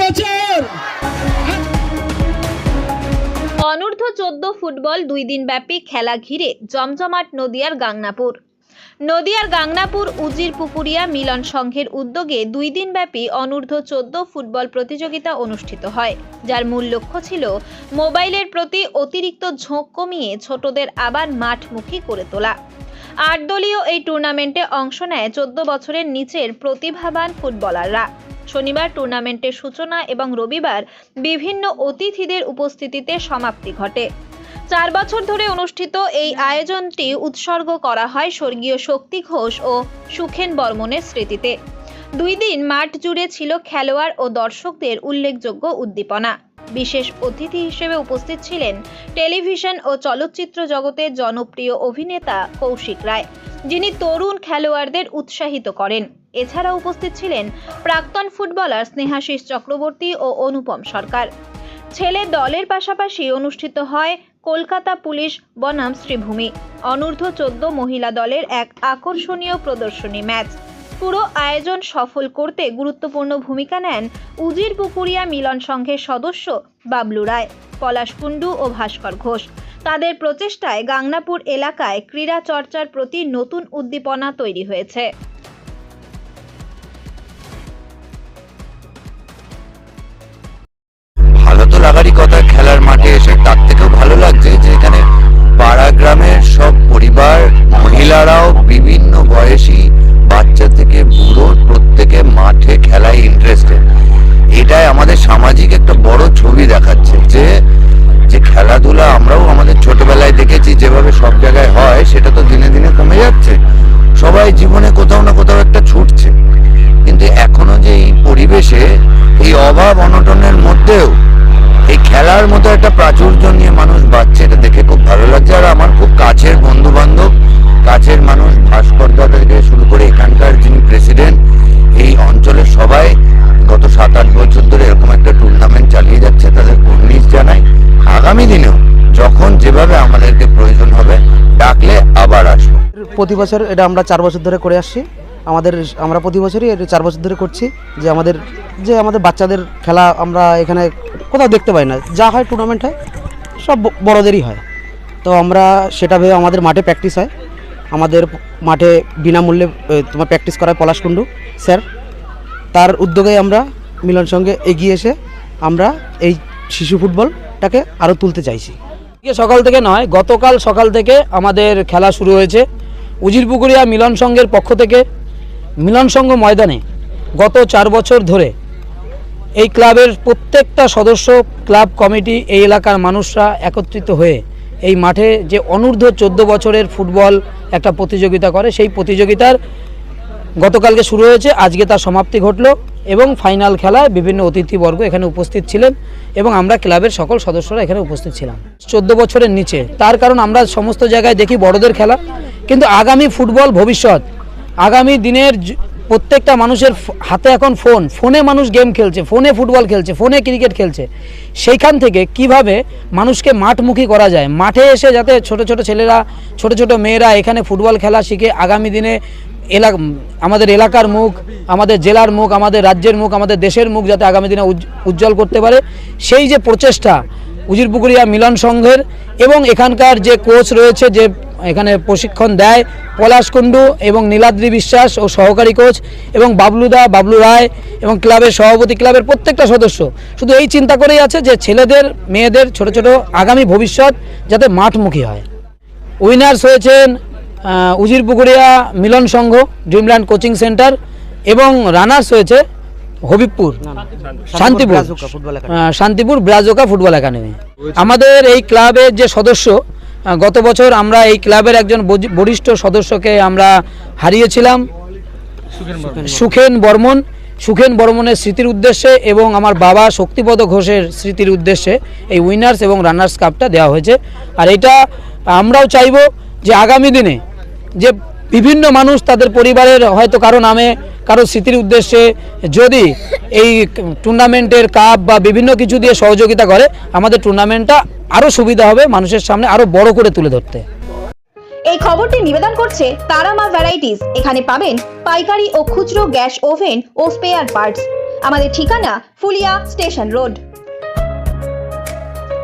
বছর। অনূর্ধ্ব চোদ্দ ফুটবল দুই দিন ব্যাপী খেলা ঘিরে জমজমাট নদিয়ার গাংনাপুর। নদিয়ার গাংনাপুর, উজির পুকুরিয়া মিলন সংঘের উদ্যোগে দুই দিন ব্যাপী অনূর্ধ্ব চোদ্দ ফুটবল প্রতিযোগিতা অনুষ্ঠিত হয়, যার মূল লক্ষ্য ছিল মোবাইলের প্রতি অতিরিক্ত ঝোঁক কমিয়ে ছোটদের আবার মাঠমুখী করে তোলা। আট দলীয় এই টুর্নামেন্টে অংশ নেয় চোদ্দ বছরের নিচের প্রতিভাবান ফুটবলাররা। শনিবার টুর্নামেন্টের সূচনা এবং রবিবার বিভিন্ন অতিথিদের উপস্থিতিতে সমাপ্তি ঘটে। চার বছর ধরে অনুষ্ঠিত এই আয়োজনটি উৎসর্গ করা হয় স্বর্গীয় শক্তি ঘোষ ও সুখেন বর্মনের স্মৃতিতে। দুই দিন মাঠ জুড়ে ছিল খেলোয়াড় ও দর্শকদের উল্লেখযোগ্য উদ্দীপনা। বিশেষ অতিথি হিসেবে উপস্থিত ছিলেন টেলিভিশন ও চলচ্চিত্র জগতের জনপ্রিয় অভিনেতা কৌশিক রায়, যিনি তরুণ খেলোয়াড়দের উৎসাহিত করেন। এছাড়া উপস্থিত ছিলেন প্রাক্তন ফুটবলার স্নেহাশিস চক্রবর্তী ও অনুপম সরকার। ছেলে দলের পাশাপাশি অনুষ্ঠিত হয় কলকাতা পুলিশ বনাম শ্রীভূমি। অনূর্ধ্ব চোদ্দ মহিলা দলের এক আকর্ষণীয় প্রদর্শনী ম্যাচ। পুরো আয়োজন সফল করতে গুরুত্বপূর্ণ ভূমিকা নেন উজির পুকুরিয়া মিলন সংঘের সদস্য বাবলু রায়, পলাশ কুণ্ডু ও ভাস্কর ঘোষ। তাদের প্রচেষ্টায় গাংনাপুর এলাকায় ক্রীড়া চর্চার প্রতি নতুন উদ্দীপনা তৈরি হয়েছে। পাড়া গ্রামের সব পরিবার, মহিলারাও বিভিন্ন বয়সী সামাজিক একটা বড় ছবি দেখাচ্ছে যে যে খেলাধুলা আমরাও আমাদের ছোটবেলায় দেখেছি যেভাবে সব জায়গায় হয়, সেটা তো দিনে দিনে কমে যাচ্ছে। সবাই জীবনে কোথাও না কোথাও একটা ছুটছে। কিন্তু এখনও যে এই পরিবেশে এই অভাব অনটনের দিনেও যখন যেভাবে আমাদেরকে প্রয়োজন হবে, ডাকলে আবার আসব। প্রতি বছর এটা আমরা চার বছর ধরে করে আসছি। আমাদের, আমরা প্রতি বছরই এটা চার বছর ধরে করছি যে আমাদের যে আমাদের বাচ্চাদের খেলা আমরা এখানে কোথাও দেখতে পাই না। যা হয় টুর্নামেন্ট হয়, সব বড়দেরই হয়। তো আমরা সেটা ভেবে আমাদের মাঠে প্র্যাকটিস হয়। আমাদের মাঠে বিনামূল্যে তোমার প্র্যাকটিস করায় পলাশকুণ্ডু স্যার। তার উদ্যোগে আমরা মিলন সঙ্গে এগিয়ে এসে আমরা এই শিশু ফুটবলটাকে আরও তুলতে চাইছি। সকাল থেকে নয়, গতকাল সকাল থেকে আমাদের খেলা শুরু হয়েছে। উজিরপুকুরিয়া মিলন সংঘের পক্ষ থেকে। মিলন সংঘ ময়দানে গত চার বছর ধরে এই ক্লাবের প্রত্যেকটা সদস্য, ক্লাব, কমিটি, এই এলাকার মানুষরা একত্রিত হয়ে এই মাঠে যে অনূর্ধ্ব চোদ্দ বছরের ফুটবল একটা প্রতিযোগিতা করে, সেই প্রতিযোগিতার গতকালকে শুরু হয়েছে, আজকে তার সমাপ্তি ঘটলো। এবং ফাইনাল খেলায় বিভিন্ন অতিথিবর্গ এখানে উপস্থিত ছিলেন এবং আমরা ক্লাবের সকল সদস্যরা এখানে উপস্থিত ছিলাম। চোদ্দ বছরের নিচে। তার কারণ আমরা সমস্ত জায়গায় দেখি বড়দের খেলা। কিন্তু আগামী ফুটবল ভবিষ্যৎ, আগামী দিনের প্রত্যেকটা মানুষের হাতে এখন ফোন। ফোনে মানুষ গেম খেলছে, ফোনে ফুটবল খেলছে, ফোনে ক্রিকেট খেলছে। সেইখান থেকে কীভাবে মানুষকে মাঠমুখী করা যায়? মাঠে এসে যাতে ছোট ছোট ছেলেরা, ছোট ছোট মেয়েরা এখানে ফুটবল খেলা শিখে আগামী দিনে এলাকা, আমাদের এলাকার মুখ, আমাদের জেলার মুখ, আমাদের রাজ্যের মুখ, আমাদের দেশের মুখ যাতে আগামী দিনে উজ্জ্বল করতে পারে। সেই যে প্রচেষ্টা, উজিরপুকুরিয়া মিলন সংঘের এবং এখানকার যে কোচ রয়েছে, যে এখানে প্রশিক্ষণ দেয়, পলাশ কুণ্ডু এবং নীলাদ্রি বিশ্বাস ও সহকারী কোচ এবং বাবলুদা বাবলু রায় এবং ক্লাবের সভাপতি, ক্লাবের প্রত্যেকটা সদস্য। শুধু এই চিন্তা করেই আছে যে ছেলেদের, মেয়েদের, ছোট ছোট আগামী ভবিষ্যৎ যাতে মাঠমুখী হয়। উইনার্স হয়েছেন Ujirpukuria Milan Sangha, dreamland coaching centre এবং রানার্স হয়েছে Habibpur, Shantipur Shantipur Brazuca football academy. আমাদের এই ক্লাবের যে সদস্য গত বছর আমরা এই ক্লাবের একজন বরিষ্ঠ সদস্যকে আমরা হারিয়েছিলাম, সুখেন বর্মন। সুখেন বর্মনের স্মৃতির উদ্দেশ্যে এবং আমার বাবা শক্তিপদ ঘোষের স্মৃতির উদ্দেশ্যে এই উইনার্স এবং রানার্স কাপটা দেওয়া হয়েছে। আর এটা আমরাও চাইব যে আগামী দিনে যে বিভিন্ন মানুষ তাদের পরিবারের হয়তো কারও নামে, কারও স্মৃতির উদ্দেশ্যে যদি এই টুর্নামেন্টের কাপ বা বিভিন্ন কিছু দিয়ে সহযোগিতা করে, আমাদের টুর্নামেন্টটা আরও সুবিধা হবে মানুষের সামনে আরও বড় করে তুলে ধরতে। এই খবরটি নিবেদন করছে তারামা ভ্যারাইটিস এখানে পাবেন পাইকারি ও খুচরো গ্যাস ওভেন ও স্পেয়ার পার্টস আমাদের ঠিকানা ফুলিয়া স্টেশন রোড।